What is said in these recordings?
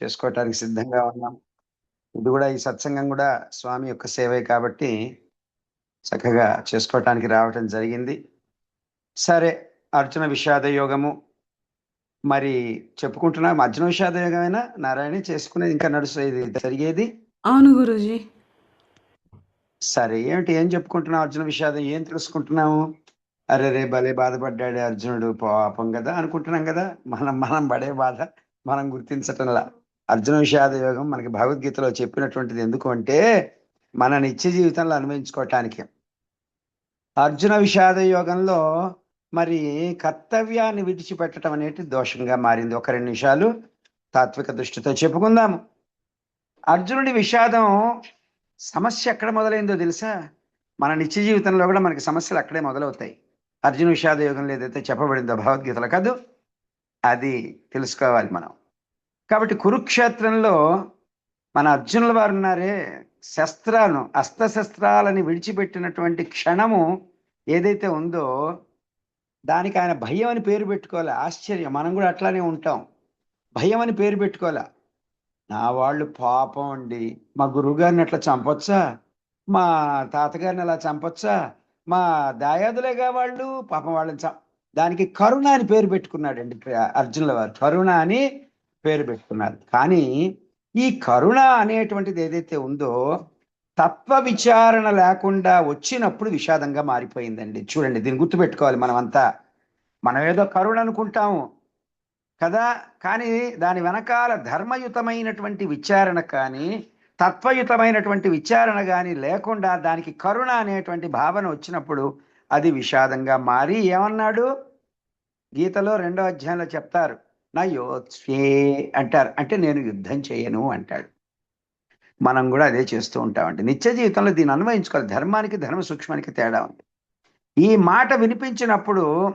చేసుకోవటానికి సిద్ధంగా ఉన్నాం. ఇది కూడా ఈ సత్సంగం కూడా స్వామి యొక్క సేవే కాబట్టి చక్కగా చేసుకోవటానికి రావటం జరిగింది. సరే అర్జున విషాద యోగము మరి చెప్పుకుంటున్నాం అర్జున విషాద యోగమైనా నారాయణ చేసుకునేది ఇంకా నడుస్తుంది జరిగేది? అవును గురూజీ. సరే ఏమిటి ఏం చెప్పుకుంటున్నావు అర్జున విషాదం? ఏం తెలుసుకుంటున్నాము అరే రే భలే బాధపడ్డాడు అర్జునుడు పాపం కదా అనుకుంటున్నాం కదా? మనం మనం పడే బాధ మనం గుర్తించటంలా. అర్జున విషాద యోగం మనకి భగవద్గీతలో చెప్పినటువంటిది ఎందుకు అంటే మన నిత్య జీవితంలో అనుభవించుకోవటానికి. అర్జున విషాద యోగంలో మరి కర్తవ్యాన్ని విడిచిపెట్టడం అనేది దోషంగా మారింది. ఒక రెండు నిమిషాలు తాత్విక దృష్టితో చెప్పుకుందాము. అర్జునుడి విషాదం సమస్య ఎక్కడ మొదలైందో తెలుసా? మన నిత్య జీవితంలో కూడా మనకి సమస్యలు అక్కడే మొదలవుతాయి. అర్జున విషాద యోగంలో ఏదైతే చెప్పబడిందో భగవద్గీతలో కాదు అది తెలుసుకోవాలి మనం. కాబట్టి కురుక్షేత్రంలో మన అర్జునుల వారు ఉన్నారే శస్త్రాలను అస్త్రశస్త్రాలని విడిచిపెట్టినటువంటి క్షణము ఏదైతే ఉందో దానికి ఆయన భయం అని పేరు పెట్టుకోవాలి. ఆశ్చర్యం. మనం కూడా అట్లానే ఉంటాం. భయం అని పేరు పెట్టుకోవాలా. నా వాళ్ళు పాపం అండి. మా గురువుగారిని అట్లా చంపొచ్చా? మా తాతగారిని అలా చంపొచ్చా? మా దాయాదులేగా వాళ్ళు పాపం వాళ్ళని చం దానికి కరుణ అని పేరు పెట్టుకున్నాడండి అర్జునుల వారు. కరుణ అని పేరు పెట్టుకున్నారు. కానీ ఈ కరుణ అనేటువంటిది ఏదైతే ఉందో తత్వ విచారణ లేకుండా వచ్చినప్పుడు విషాదంగా మారిపోయిందండి. చూడండి దీన్ని గుర్తుపెట్టుకోవాలి మనమంతా. మనం ఏదో కరుణ అనుకుంటాము కదా కానీ దాని వెనకాల ధర్మయుతమైనటువంటి విచారణ కానీ తత్వయుతమైనటువంటి విచారణ కానీ లేకుండా దానికి కరుణ అనేటువంటి భావన వచ్చినప్పుడు అది విషాదంగా మారి ఏమన్నాడు? గీతలో రెండో అధ్యాయంలో చెప్తారు. నా యోత్స్వే అంటారు. అంటే నేను యుద్ధం చేయను అంటాడు. మనం కూడా అదే చేస్తూ ఉంటామండి. నిత్య జీవితంలో దీన్ని అన్వయించుకోవాలి. ధర్మానికి ధర్మ సూక్ష్మానికి తేడా ఉంది. ఈ మాట వినిపించినప్పుడు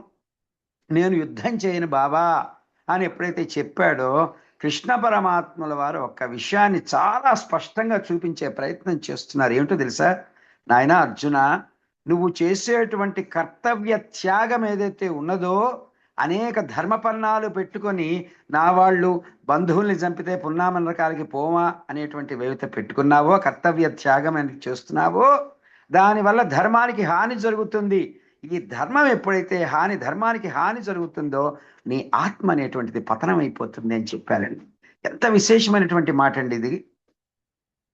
నేను యుద్ధం చేయను బాబా అని ఎప్పుడైతే చెప్పాడో కృష్ణ పరమాత్మల వారు ఒక విషయాన్ని చాలా స్పష్టంగా చూపించే ప్రయత్నం చేస్తున్నారు. ఏమిటో తెలుసా? నాయన అర్జున నువ్వు చేసేటువంటి కర్తవ్య త్యాగం ఏదైతే ఉన్నదో అనేక ధర్మపర్ణాలు పెట్టుకొని నా వాళ్ళు బంధువుల్ని చంపితే పున్నామనరకాలకి పోమా అనేటువంటి వేవిత పెట్టుకున్నావో కర్తవ్య త్యాగం అని చేస్తున్నావో దానివల్ల ధర్మానికి హాని జరుగుతుంది. ఈ ధర్మం ఎప్పుడైతే హాని ధర్మానికి హాని జరుగుతుందో నీ ఆత్మ అనేటువంటిది పతనం అయిపోతుంది అని చెప్పారండి. ఎంత విశేషమైనటువంటి మాట అండి ఇది.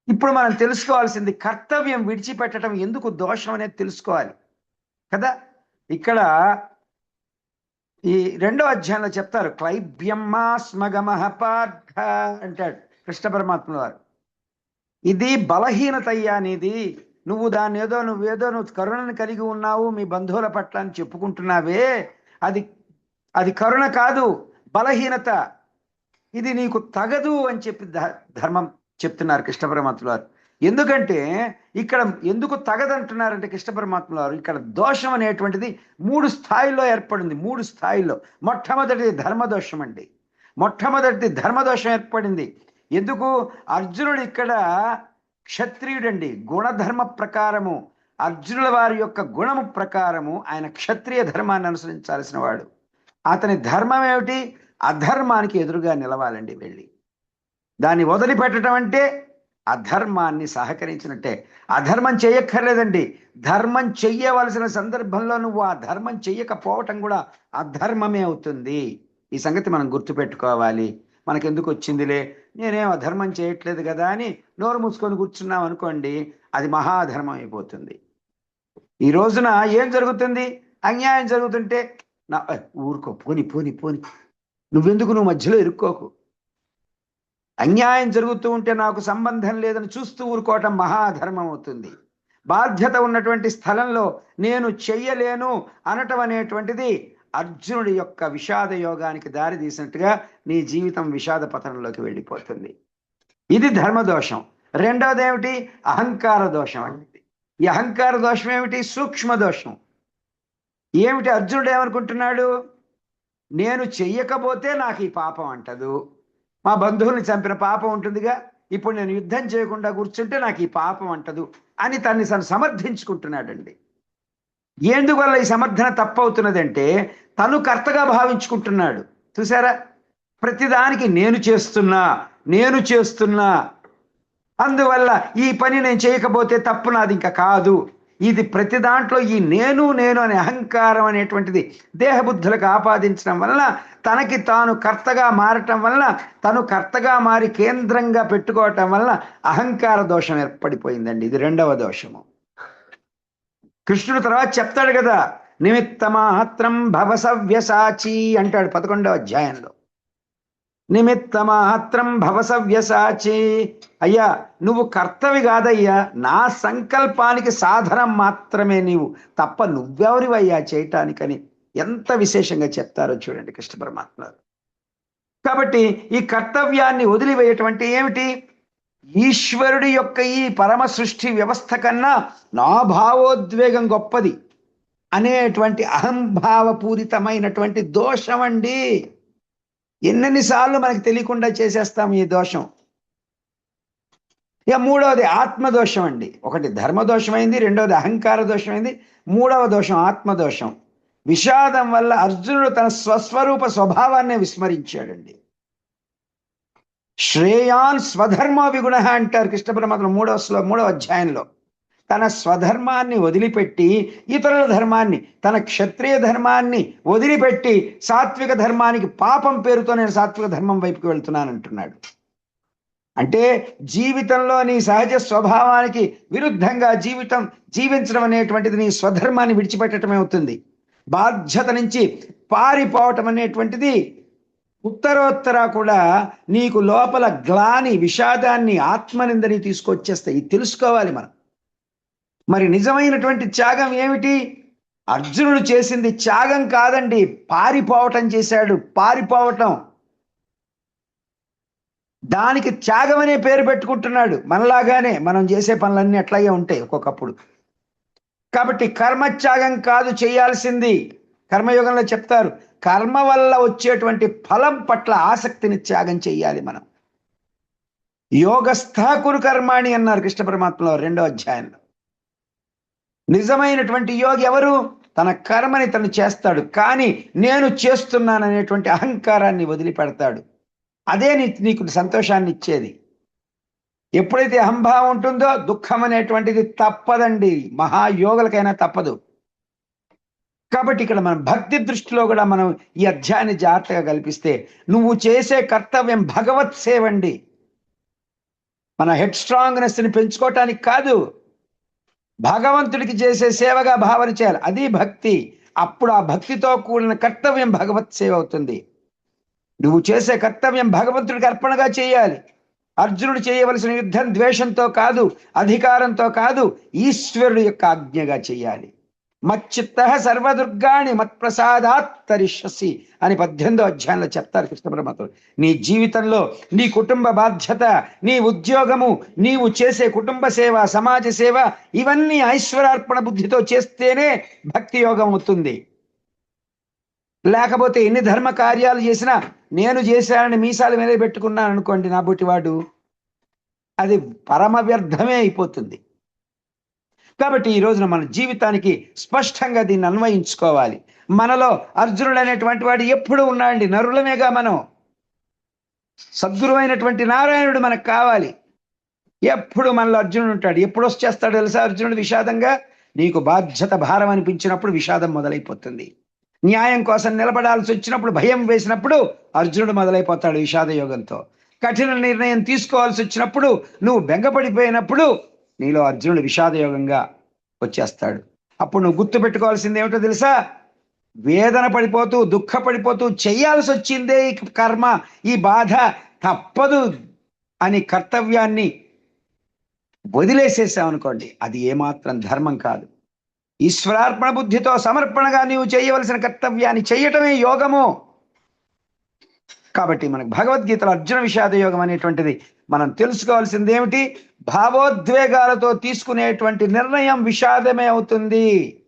ఇప్పుడు మనం తెలుసుకోవాల్సింది కర్తవ్యం విడిచిపెట్టడం ఎందుకు దోషం అనేది తెలుసుకోవాలి. కదా? ఇక్కడ ఈ రెండో అధ్యాయంలో చెప్తారు క్లైబ్యమ్మా స్మగమహ పార్థ అంటాడు కృష్ణ పరమాత్మ వారు. ఇది బలహీనత అయ్యా నీది. నువ్వు దాన్ని ఏదో నువ్వేదో నువ్వు కరుణను కలిగి ఉన్నావు మీ బంధువుల పట్ల అని చెప్పుకుంటున్నావే. అది అది కరుణ కాదు బలహీనత. ఇది నీకు తగదు అని చెప్పి ధర్మం చెప్తున్నారు కృష్ణ పరమాత్మ వారు. ఎందుకంటే ఇక్కడ ఎందుకు తగదంటున్నారంటే కృష్ణ పరమాత్మ వారు ఇక్కడ దోషం అనేటువంటిది మూడు స్థాయిలో ఏర్పడింది మూడు స్థాయిలో మొట్టమొదటిది ధర్మదోషం అండి. మొట్టమొదటిది ధర్మదోషం ఏర్పడింది. ఎందుకు? అర్జునుడు ఇక్కడ క్షత్రియుడండి గుణధర్మ ప్రకారము అర్జునుల వారి యొక్క గుణము ప్రకారము ఆయన క్షత్రియ ధర్మాన్ని అనుసరించాల్సిన వాడు. అతని ధర్మం ఏమిటి? అధర్మానికి ఎదురుగా నిలవాలండి వెళ్ళి. దాన్ని వదిలిపెట్టడం అంటే అధర్మాన్ని సహకరించినట్టే. అధర్మం చేయక్కర్లేదండి. ధర్మం చెయ్యవలసిన సందర్భంలో నువ్వు ఆ ధర్మం చెయ్యకపోవటం కూడా అధర్మమే అవుతుంది. ఈ సంగతి మనం గుర్తుపెట్టుకోవాలి. మనకెందుకు వచ్చిందిలే? నేనేం అధర్మం చేయట్లేదు కదా అని నోరు మూసుకొని కూర్చున్నాం అనుకోండి అది మహాధర్మం అయిపోతుంది. ఈ రోజున ఏం జరుగుతుంది? అన్యాయం జరుగుతుంటే నా ఊరుకో పోని పోని పోని. నువ్వెందుకు నువ్వు మధ్యలో ఇరుక్కోకు? అన్యాయం జరుగుతూ ఉంటే నాకు సంబంధం లేదని చూస్తూ ఊరుకోవటం మహాధర్మం అవుతుంది. బాధ్యత ఉన్నటువంటి స్థలంలో నేను చెయ్యలేను అనటం అనేటువంటిది అర్జునుడి యొక్క విషాద యోగానికి దారి తీసినట్టుగా నీ జీవితం విషాద పతనంలోకి వెళ్ళిపోతుంది. ఇది ధర్మదోషం రెండవది ఏమిటి అహంకార దోషం అనేది ఈ అహంకార దోషం ఏమిటి? సూక్ష్మ దోషం. ఏమిటి? అర్జునుడు ఏమనుకుంటున్నాడు? నేను చెయ్యకపోతే నాకు ఈ పాపం అంటదు. మా బంధువుల్ని చంపిన పాపం ఉంటుందిగా. ఇప్పుడు నేను యుద్ధం చేయకుండా కూర్చుంటే నాకు ఈ పాపం అంటదు అని తన్ని తను సమర్థించుకుంటున్నాడండి. ఎందువల్ల ఈ సమర్థన తప్పవుతున్నదంటే తను కర్తగా భావించుకుంటున్నాడు. చూసారా ప్రతిదానికి నేను చేస్తున్నా నేను చేస్తున్నా. అందువల్ల ఈ పని నేను చేయకపోతే తప్పు నాది ఇంకా కాదు. ఇది ప్రతి దాంట్లో ఈ నేను నేను అనే అహంకారం అనేటువంటిది దేహబుద్ధులకు ఆపాదించడం వలన తనకి తాను కర్తగా మారటం వలన తను కర్తగా మారి కేంద్రంగా పెట్టుకోవటం వలన అహంకార దోషం ఏర్పడిపోయిందండి. ఇది రెండవ దోషము. కృష్ణుడు తర్వాత చెప్తాడు కదా నిమిత్త మాత్రం భవసవ్యసాచి అంటాడు పదకొండవ అధ్యాయంలో. నిమిత్తమాత్రం భవసవ్యసాచి. అయ్యా నువ్వు కర్తవి కాదయ్యా. నా సంకల్పానికి సాధనం మాత్రమే నీవు. తప్ప నువ్వెవరివయ్యా చేయటానికని ఎంత విశేషంగా చెప్తారో చూడండి కృష్ణ పరమాత్మ. కాబట్టి ఈ కర్తవ్యాన్ని వదిలివేయటం ఏమిటి? ఈశ్వరుడి యొక్క ఈ పరమ సృష్టి వ్యవస్థ కన్నా నా భావోద్వేగం గొప్పది అనేటువంటి అహంభావపూరితమైనటువంటి దోషం అండి ఎన్నెన్నిసార్లు మనకు తెలియకుండా చేసేస్తాం ఈ దోషం. ఇక మూడవది ఆత్మదోషం అండి. ఒకటి ధర్మదోషమైంది రెండవది అహంకార దోషమైంది మూడవ దోషం ఆత్మదోషం. విషాదం వల్ల అర్జునుడు తన స్వస్వరూప స్వభావాన్ని విస్మరించాడండి. శ్రేయాన్ స్వధర్మ విగుణ అంటారు కృష్ణ పరమాత్మ మూడవ మూడవ అధ్యాయంలో. తన స్వధర్మాన్ని వదిలిపెట్టి ఇతరుల ధర్మాన్ని తన క్షత్రియ ధర్మాన్ని వదిలిపెట్టి సాత్విక ధర్మానికి పాపం పేరుతో నేను సాత్విక ధర్మం వైపుకి వెళ్తున్నాను అంటున్నాడు అంటే జీవితంలో నీ సహజ స్వభావానికి విరుద్ధంగా జీవితం జీవించడం అనేటువంటిది నీ స్వధర్మాన్ని విడిచిపెట్టడమే అవుతుంది. బాధ్యత నుంచి పారిపోవటం అనేటువంటిది ఉత్తరోత్తర కూడా నీకు లోపల గ్లాని విషాదాన్ని ఆత్మనిందని తీసుకొచ్చేస్తాయి. ఇది తెలుసుకోవాలి మనం. మరి నిజమైనటువంటి త్యాగం ఏమిటి? అర్జునుడు చేసింది త్యాగం కాదండి పారిపోవటం చేశాడు పారిపోవటం. దానికి త్యాగం అనే పేరు పెట్టుకుంటున్నాడు మనలాగానే మనం చేసే పనులన్నీ అట్లాగే ఉంటాయి ఒక్కొక్కప్పుడు. కాబట్టి కర్మత్యాగం కాదు చేయాల్సింది. కర్మయోగంలో చెప్తారు కర్మ వల్ల వచ్చేటువంటి ఫలం పట్ల ఆసక్తిని త్యాగం చేయాలి మనం. యోగస్థాకురు కర్మాణి అన్నారు కృష్ణ పరమాత్మలో రెండో అధ్యాయంలో. నిజమైనటువంటి యోగి ఎవరు? తన కర్మని తను చేస్తాడు. కానీ నేను చేస్తున్నాననేటువంటి అహంకారాన్ని వదిలిపెడతాడు. అదే నీ నీకు సంతోషాన్ని ఇచ్చేది. ఎప్పుడైతే అహంభావం ఉంటుందో దుఃఖం అనేటువంటిది తప్పదండి. మహాయోగులకైనా తప్పదు. కాబట్టి ఇక్కడ మనం భక్తి దృష్టిలో కూడా మనం ఈ అధ్యాయాన్ని జాగ్రత్తగా కల్పిస్తే నువ్వు చేసే కర్తవ్యం భగవత్ సేవండి. మన హెడ్ స్ట్రాంగ్నెస్ని పెంచుకోవటానికి కాదు. భగవంతుడికి చేసే సేవగా భావన చేయాలి. అది భక్తి. అప్పుడు ఆ భక్తితో కూడిన కర్తవ్యం భగవత్ సేవ అవుతుంది. నువ్వు చేసే కర్తవ్యం భగవంతుడికి అర్పణగా చేయాలి. అర్జునుడు చేయవలసిన యుద్ధం ద్వేషంతో కాదు అధికారంతో కాదు ఈశ్వరుడు యొక్క ఆజ్ఞగా చేయాలి. మచ్చిత్త సర్వదుర్గాణి మత్ప్రసాదాత్ తరిష్యసి అని పద్దెనిమిదో అధ్యాయంలో చెప్తారు కృష్ణ పరమాత్మ నీ జీవితంలో నీ కుటుంబ బాధ్యత నీ ఉద్యోగము నీవు చేసే కుటుంబ సేవ సమాజ సేవ ఇవన్నీ ఐశ్వరార్పణ బుద్ధితో చేస్తేనే భక్తి యోగం అవుతుంది. లేకపోతే ఎన్ని ధర్మ కార్యాలు చేసినా నేను చేశానని మీసాలు మీద పెట్టుకున్నాను అనుకోండి నా బుట్టివాడు అది పరమ వ్యర్థమే అయిపోతుంది. కాబట్టి ఈ రోజున మన జీవితానికి స్పష్టంగా దీన్ని అన్వయించుకోవాలి. మనలో అర్జునుడు అనేటువంటి వాడు ఎప్పుడు ఉన్నాడండి. నరులమేగా మనం. సద్గురువైనటువంటి నారాయణుడు మనకు కావాలి. ఎప్పుడు మనలో అర్జునుడు ఉంటాడు. ఎప్పుడు వచ్చేస్తాడు తెలుసా అర్జునుడు విషాదంగా? నీకు బాధ్యత భారం అనిపించినప్పుడు విషాదం మొదలైపోతుంది. న్యాయం కోసం నిలబడాల్సి వచ్చినప్పుడు భయం వేసినప్పుడు అర్జునుడు మొదలైపోతాడు విషాద యోగంతో. కఠిన నిర్ణయం తీసుకోవాల్సి వచ్చినప్పుడు నువ్వు బెంగపడిపోయినప్పుడు నీలో అర్జునుడు విషాదయోగంగా వచ్చేస్తాడు. అప్పుడు నువ్వు గుర్తు పెట్టుకోవాల్సింది ఏమిటో తెలుసా? వేదన పడిపోతూ దుఃఖపడిపోతూ చేయాల్సి వచ్చిందే ఈ కర్మ ఈ బాధ తప్పదు అని కర్తవ్యాన్ని వదిలేసేసామనుకోండి అది ఏమాత్రం ధర్మం కాదు. ఈశ్వరార్పణ బుద్ధితో సమర్పణగా నీవు చేయవలసిన కర్తవ్యాన్ని చేయటమే యోగము. కాబట్టి మనకు భగవద్గీతలో అర్జున విషాద యోగం అనేటువంటిది మనం తెలుసుకోవాల్సింది ఏమిటి భావోద్వేగాలతో తీసుకునేటువంటి నిర్ణయం విషాదమే అవుతుంది.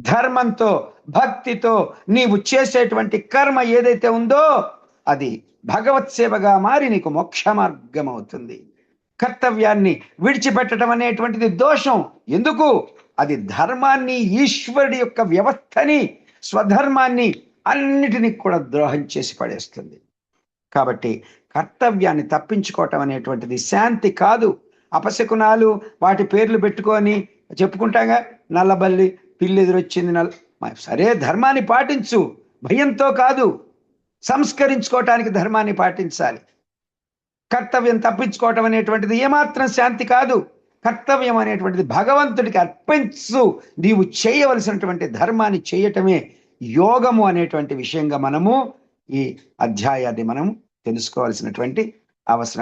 ధర్మంతో భక్తితో నీవు చేసేటువంటి కర్మ ఏదైతే ఉందో అది భగవత్ సేవగా మారి నీకు మోక్ష మార్గం అవుతుంది. కర్తవ్యాన్ని విడిచిపెట్టడం అనేటువంటిది దోషం. ఎందుకు? అది ధర్మాన్ని ఈశ్వరుడి యొక్క వ్యవస్థని స్వధర్మాన్ని అన్నిటినీ కూడా ద్రోహం చేసి పడేస్తుంది. కాబట్టి కర్తవ్యాన్ని తప్పించుకోవటం అనేటువంటిది శాంతి కాదు. అపశకునాలు వాటి పేర్లు పెట్టుకొని చెప్పుకుంటాగా నల్లబల్లి పిల్లి ఎదురొచ్చింది నల్ల సరే ధర్మాన్ని పాటించు. భయంతో కాదు. సంస్కరించుకోవటానికి ధర్మాన్ని పాటించాలి. కర్తవ్యం తప్పించుకోవటం అనేటువంటిది ఏమాత్రం శాంతి కాదు. కర్తవ్యం అనేటువంటిది భగవంతుడికి అర్పించు. నీవు చేయవలసినటువంటి ధర్మాన్ని చేయటమే యోగము అనేటువంటి విషయంగా మనము ఈ అధ్యాయాన్ని మనం తెలుసుకోవాల్సినటువంటి అవసరం.